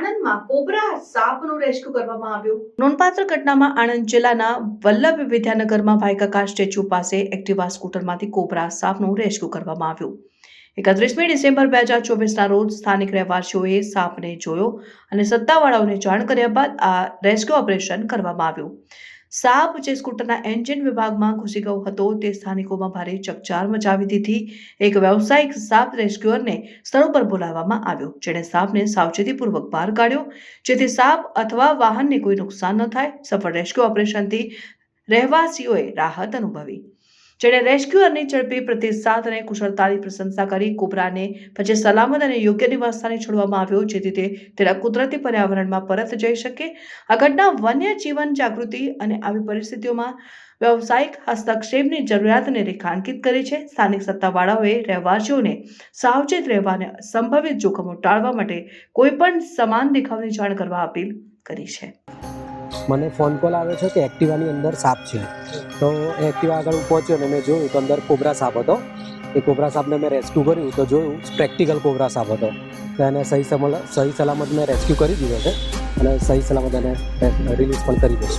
આણંદમાં કોબરા સાપનું રેસ્ક્યુ કરવામાં આવ્યું. નોંધપાત્ર ઘટનામાં આણંદ જિલ્લાના વલ્લભ વિદ્યાનગરમાં ભાઈકાકા સ્ટેચ્યુ પાસે એક્ટિવા સ્કૂટરમાંથી કોબરા સાપનું રેસ્ક્યુ કરવામાં આવ્યું. એકત્રીસમી ડિસેમ્બર બે હજાર ચોવીસના રોજ સ્થાનિક રહેવાસીઓએ સાપને જોયો અને સત્તાવાળાઓને જાણ કર્યા બાદ આ રેસ્ક્યુ ઓપરેશન કરવામાં આવ્યું. સાપ જે સ્કૂટરના એન્જિન વિભાગમાં ઘૂસી ગયો હતો. તે સ્થાનિકોમાં ભારે ચકચાર મચાવી દીધી. એક વ્યવસાયિક સાપ રેસ્ક્યુઅરને સ્થળ પર બોલાવવામાં આવ્યો. જેણે સાપને સાવચેતીપૂર્વક બહાર કાઢ્યો. જેથી સાપ અથવા વાહનને કોઈ નુકસાન ન થાય. સફળ રેસ્ક્યુ ઓપરેશનથી રહેવાસીઓએ રાહત અનુભવી. જેણે રેસ્ક્યુઅરની ઝડપી પ્રતિસાદ અને કુશળતાની પ્રશંસા કરી. કોબરાને પછી સલામત અને યોગ્ય નિવાસસ્થાને છોડવામાં આવ્યો, જેથી તે તેના કુદરતી પર્યાવરણમાં પરત જઈ શકે. આ ઘટના વન્ય જીવન જાગૃતિ અને આવી પરિસ્થિતિઓમાં વ્યવસાયિક હસ્તક્ષેપની જરૂરિયાતને રેખાંકિત કરી છે. સ્થાનિક સત્તાવાળાઓએ રહેવાસીઓને સાવચેત રહેવાને સંભવિત જોખમો ટાળવા માટે કોઈપણ સમાન દેખાવની જાણ કરવા અપીલ કરી છે. મને ફોન કોલ આવ્યો છે કે એક્ટિવાની અંદર સાપ છે. તો એક્ટિવા આગળ પહોંચ્યો ને મેં જોયું તો અંદર કોબરા સાપ હતો. એ કોબરા સાપને મેં રેસ્ક્યુ કર્યું તો જોયું પ્રેક્ટિકલ કોબરા સાપ હતો. તો એને સહી સહી સલામત મેં રેસ્ક્યુ કરી દીધો છે અને સહી સલામત એને રિલીઝ પણ કરી દઈશ.